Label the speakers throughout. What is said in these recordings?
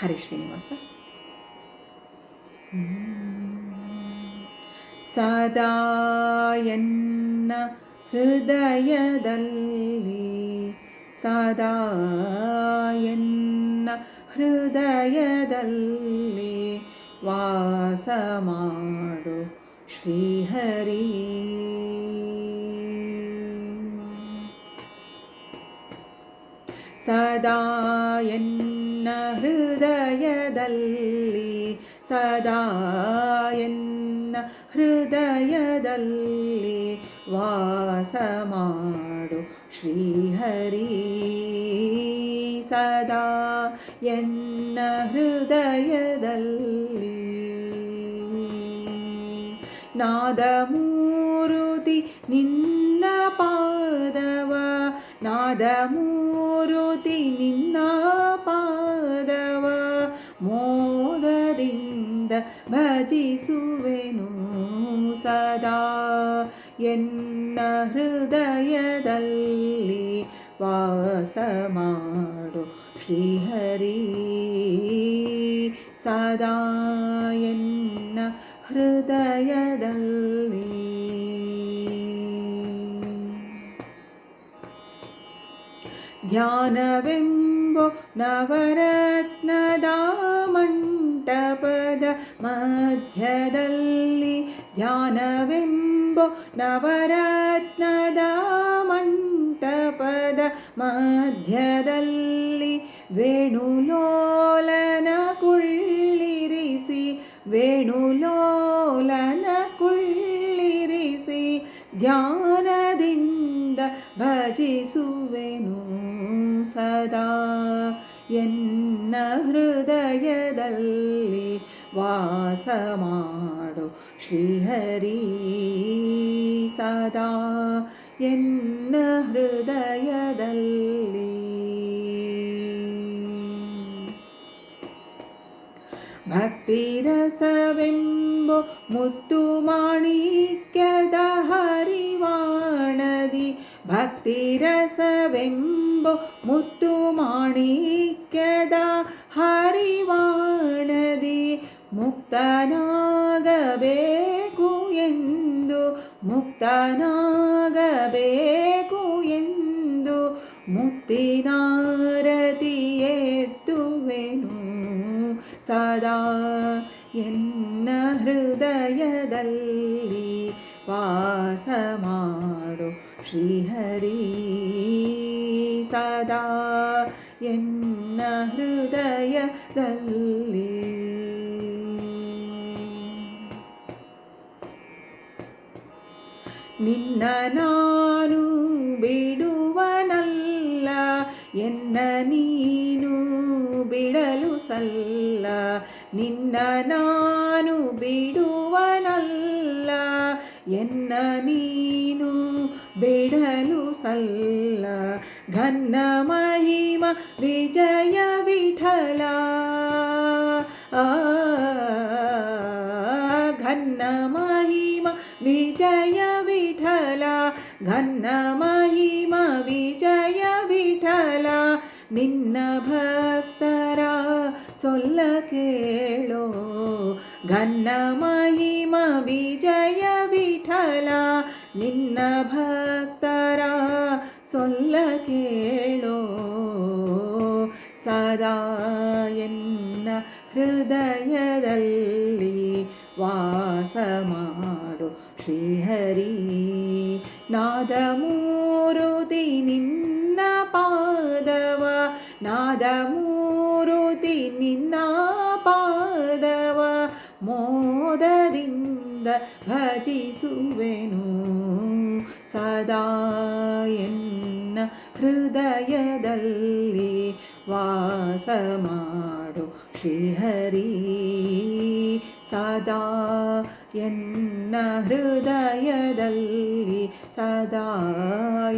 Speaker 1: ಹರಿ ಶ್ರೀನಿವಾಸ ಸದಾ ಎನ್ನ ಹೃದಯದಲ್ಲಿ ಸದಾ ಎನ್ನ ಹೃದಯದಲ್ಲಿ ವಾಸ ಮಾಡು ಶ್ರೀಹರಿ. ಸದಾ ಎನ್ನ ಹೃದಯದಲ್ಲಿ ಸದಾ ಎನ್ನ ಹೃದಯದಲ್ಲಿ ವಾಸ ಮಾಡು ಶ್ರೀಹರಿ ಸದಾ ಎನ್ನ ಹೃದಯದಲ್ಲಿ ನಾದಮೂರುತಿ ನಿನ್ನ ಪಾದವ ನಾದಮೂರುತಿ ನಿನ್ನ ಪಾದವ ಮೋದದಿಂದ ಭಜಿಸುವೆನು ಸದಾ ಎನ್ನ ಹೃದಯದಲ್ಲಿ ವಾಸ ಮಾಡು ಶ್ರೀಹರಿ ಸದಾ ಎನ್ನ ಹೃದಯದಲ್ಲಿ ಧ್ಯಾನವೆಂಬೋ ನವರತ್ನದ ಮಂಟಪದ ಮಧ್ಯದಲ್ಲಿ ಧ್ಯಾನವೆಂಬೋ ನವರತ್ನದ ಮಂಟಪದ ಮಧ್ಯದಲ್ಲಿ ವೇಣುಲೋಲನ ಕುಳ್ಳಿರಿಸಿ ವೇಣುಲೋಲನ ಕುಳ್ಳಿರಿಸಿ ಧ್ಯಾನದಿಂದ ಭಜಿಸುವೆನು. ಸದಾ ಎನ್ನ ಹೃದಯದಲ್ಲಿ ವಾಸ ಮಾಡು ಶ್ರೀಹರಿ ಸದಾ ಎನ್ನ ಹೃದಯದಲ್ಲಿ ಭಕ್ತಿರಸವೆಂಬೋ ಮುತ್ತು ಮಾಣಿಕ್ಯದ ಹರಿವಾಣದಿ ಭಕ್ತಿರಸವೆಂಬೋ ಮುತ್ತು ಮಾಣಿಕ್ಯದ ಹರಿವಾಣದಿ ಮುಕ್ತನಾಗಬೇಕು ಎಂದು ಮುಕ್ತನಾಗಬೇಕು ಎಂದು ಮುಕ್ತಿನಾರತಿ ಎತ್ತುವೆನು. ಸದಾ ಎನ್ನ ಹೃದಯದಲ್ಲಿ ವಾಸ ಮಾಡು ಶ್ರೀಹರಿ ಸದಾ ಎನ್ನ ಹೃದಯದಲ್ಲಿ. ನಿನ್ನ ನಾನು ಬಿಡುವನಲ್ಲ, ಎನ್ನ ನೀನು ಬಿಡಲು ಸಲ್ಲ. ನಿನ್ನ ನಾನು ಬಿಡುವನಲ್ಲ, ಎನ್ನ ನೀನು ಬಿಡಲು ಸಲ್ಲ. ಘನ್ನ ಮಹಿಮ ವಿಜಯ ವಿಠಲ. ಘನ್ನ ಮಹಿಮ ವಿಜಯ ವಿಠಲ. ಘನ್ನ ಮಹಿಮ ವಿಜಯ ವಿಠಲ. ನಿನ್ನ ಭಕ್ತರ ಸೊಲ್ಲ ಕೇಳೋ. ಘನ್ನ ಮಹಿಮ ವಿಜಯ ವಿಠಲ ನಿನ್ನ ಭಕ್ತರ ಸೊಲ್ಲ ಕೇಳೋ ಸದಾ ಎನ್ನ ಹೃದಯದಲ್ಲಿ ವಾಸ ಮಾಡು. ಶ್ರೀಹರಿ ನಾದಮೂರುತಿ ನಿನ್ನ ಪಾದವ ನಾದಮೂರುತಿ ನಿನ್ನ ಮೋದದಿಂದ ಭಜಿಸುವೆನು ಸದಾ ಎನ್ನ ಹೃದಯದಲ್ಲಿ ವಾಸ ಮಾಡು ಶ್ರೀಹರಿ ಸದಾ ಎನ್ನ ಹೃದಯದಲ್ಲಿ ಸದಾ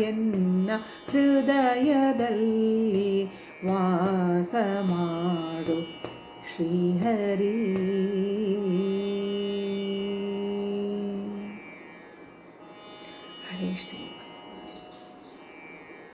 Speaker 1: ಎನ್ನ ಹೃದಯದಲ್ಲಿ ವಾಸ ಮಾಡು ಶ್ರೀಹರಿ